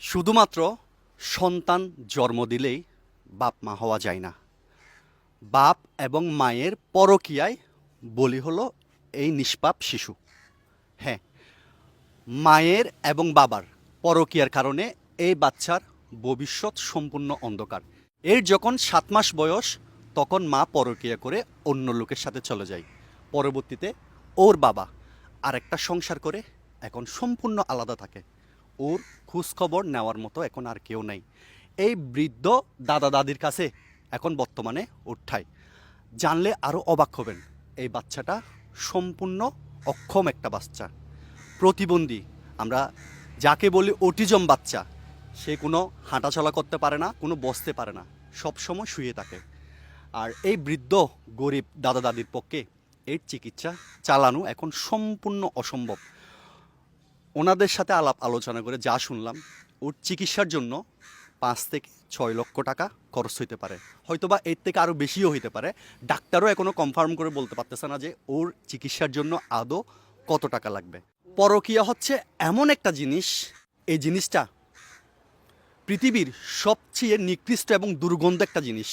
শুধুমাত্র সন্তান জন্ম দিলেই বাপ মা হওয়া যায় না। বাপ এবং মায়ের পরকীয়ায় বলি হলো এই নিষ্পাপ শিশু। হ্যাঁ মায়ের এবং বাবার পরকিয়ার কারণে এই বাচ্চার ভবিষ্যৎ সম্পূর্ণ অন্ধকার। এর যখন সাত মাস বয়স, তখন মা পরকীয়া করে অন্য লোকের সাথে চলে যায়। পরবর্তীতে ওর বাবা আরেকটা সংসার করে, এখন সম্পূর্ণ আলাদা থাকে। ওর খোঁজখবর নেওয়ার মতো এখন আর কেউ নেই। এই বৃদ্ধ দাদা দাদির কাছে এখন বর্তমানে উঠায় জানলে আরও অবাক হবেন, এই বাচ্চাটা সম্পূর্ণ অক্ষম একটা বাচ্চা। প্রতিবন্ধী, আমরা যাকে বলি অটিজম বাচ্চা, সে কোনো হাঁটাচলা করতে পারে না, কোনো বসতে পারে না সব সময় শুয়ে থাকে। আর এই বৃদ্ধ গরিব দাদা দাদির পক্ষে এর চিকিৎসা চালানো এখন সম্পূর্ণ অসম্ভব। ওনাদের সাথে আলাপ আলোচনা করে যা শুনলাম, ওর চিকিৎসার জন্য পাঁচ থেকে ছয় লক্ষ টাকা খরচ হইতে পারে। হয়তোবা এর থেকে আরও বেশিও হইতে পারে। ডাক্তারও এখনও কনফার্ম করে বলতে পারতেছে না যে ওর চিকিৎসার জন্য আদৌ কত টাকা লাগবে। পরকীয়া হচ্ছে এমন একটা জিনিস, এই জিনিসটা পৃথিবীর সবচেয়ে নিকৃষ্ট এবং দুর্গন্ধ একটা জিনিস।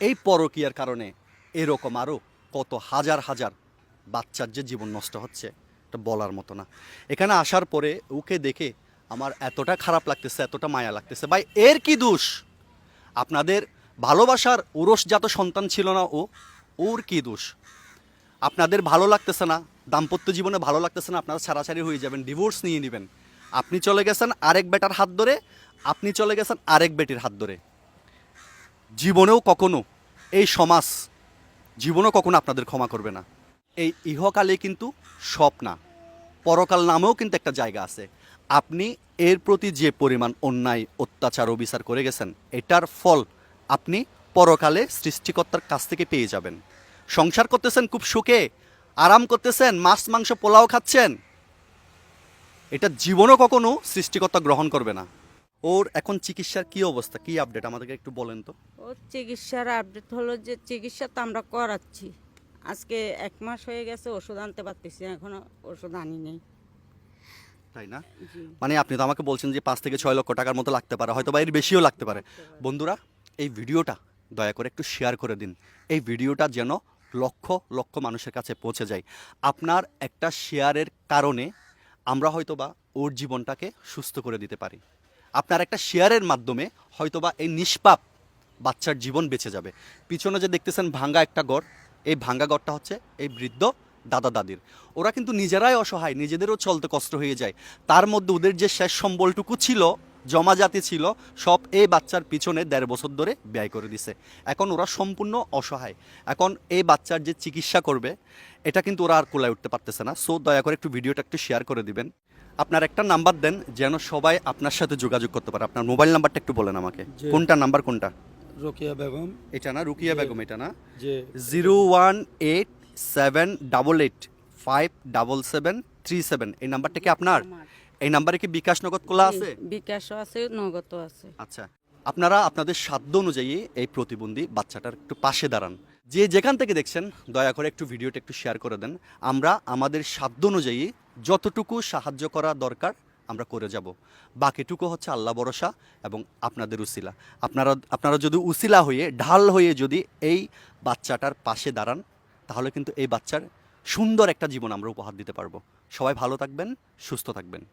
এই পরকীয়ার কারণে এরকম আরও কত হাজার হাজার বাচ্চার যে জীবন নষ্ট হচ্ছে। বলার মতো না। এখানে আসার পরে ওকে দেখে আমার এতটা খারাপ লাগতেছে, এতটা মায়া লাগতেছে। ভাই, এর কি দোষ? আপনাদের ভালোবাসার ওরসজাত সন্তান ছিল না, ও, ওর কি দোষ? আপনাদের ভালো লাগতেছে না, দাম্পত্য জীবনে ভালো লাগতেছে না, আপনারা ছাড়াছাড়ি হয়ে যাবেন, ডিভোর্স নিয়ে নেবেন। আপনি চলে গেছেন আরেক বেটার হাত ধরে, আপনি চলে গেছেন আরেক বেটির হাত ধরে। জীবনেও কখনো এই সমাজ, জীবনও কখনো আপনাদের ক্ষমা করবে না। এই ইহকালে কিন্তু সব না পরকাল নামেও কিন্তু একটা জায়গা আছে। আপনি এর প্রতি যে পরিমাণ অন্যায়, অত্যাচার, অবিচার করে গেছেন, এটার ফল আপনি পরকালে সৃষ্টিকর্তার কাছ থেকে পেয়ে যাবেন। সংসার করতেছেন খুব সুখে, আরাম করতেছেন, মাছ, মাংস, পোলাও খাচ্ছেন। এটা জীবনও কখনো সৃষ্টিকর্তা গ্রহণ করবে না। ওর এখন চিকিৎসার কি অবস্থা? কি আপডেট আমাদেরকে একটু বলেন তো। ও চিকিৎসার আপডেট হলো যে চিকিৎসা তো আমরা করাচ্ছি। আজকে এক মাস হয়ে গেছে ওষুধ আনতে পারতেছি এখনও ওষুধ আনি নেই। তাই না? মানে আপনি তো আমাকে বলছেন যে পাঁচ থেকে ছয় লক্ষ টাকার মতো লাগতে পারে হয়তো বা এর বেশিও লাগতে পারে। বন্ধুরা এই ভিডিওটা দয়া করে একটু শেয়ার করে দিন। এই ভিডিওটা যেন লক্ষ লক্ষ মানুষের কাছে পৌঁছে যায়। আপনার একটা শেয়ারের কারণে আমরা হয়তোবা ওর জীবনটাকে সুস্থ করে দিতে পারি। আপনার একটা শেয়ারের মাধ্যমে হয়তোবা এই নিষ্পাপ বাচ্চার জীবন বেঁচে যাবে। পিছনে যে দেখতেছেন ভাঙ্গা একটা ঘর এই ভাঙ্গা ঘরটা হচ্ছে এই বৃদ্ধ দাদা দাদির। ওরা কিন্তু নিজেরাই অসহায় নিজেদেরও চলতে কষ্ট হয়ে যায়। তার মধ্যে ওদের যে শেষ সম্বলটুকু ছিল জমা জাতি ছিল সব এই বাচ্চার পিছনে দেড় বছর ধরে ব্যয় করে দিছে। এখন ওরা সম্পূর্ণ অসহায়। এখন এই বাচ্চার যে চিকিৎসা করবে এটা কিন্তু ওরা আর কোলায় উঠতে পারতেছে না। সো দয়া করে একটু ভিডিওটা একটু শেয়ার করে দিবেন। আপনার একটা নাম্বার দেন যেন সবাই আপনার সাথে যোগাযোগ করতে পারে। আপনার মোবাইল নাম্বারটা একটু বলেন আমাকে। কোনটা নাম্বার কোনটা? রোকিয়া বেগম। এটা না রুকিয়া বেগম এটা না। যে zero one eight seven double eight five double seven three seven. এই নাম্বারটা কি আপনার? এই নাম্বারে কি বিকাশ নগদ খোলা আছে? বিকাশও আছে নগদ আছে। আচ্ছা আপনারা আপনাদের সাধ্য অনুযায়ী এই প্রতিবন্ধী বাচ্চাটার একটু পাশে দাঁড়ান। যে যেখান থেকে দেখছেন দয়া করে একটু ভিডিওটা একটু শেয়ার করে দেন। আমরা আমাদের সাধ্য অনুযায়ী যতটুকু সাহায্য করা দরকার আমরা করে যাব। বাকিটুকু হচ্ছে আল্লাহ ভরসা এবং আপনাদের উসিলা। আপনারা আপনারা যদি উসিলা হয়ে, ঢাল হয়ে যদি এই বাচ্চাটার পাশে দাঁড়ান, তাহলে কিন্তু এই বাচ্চার সুন্দর একটা জীবন আমরা উপহার দিতে পারব। সবাই ভালো থাকবেন, সুস্থ থাকবেন।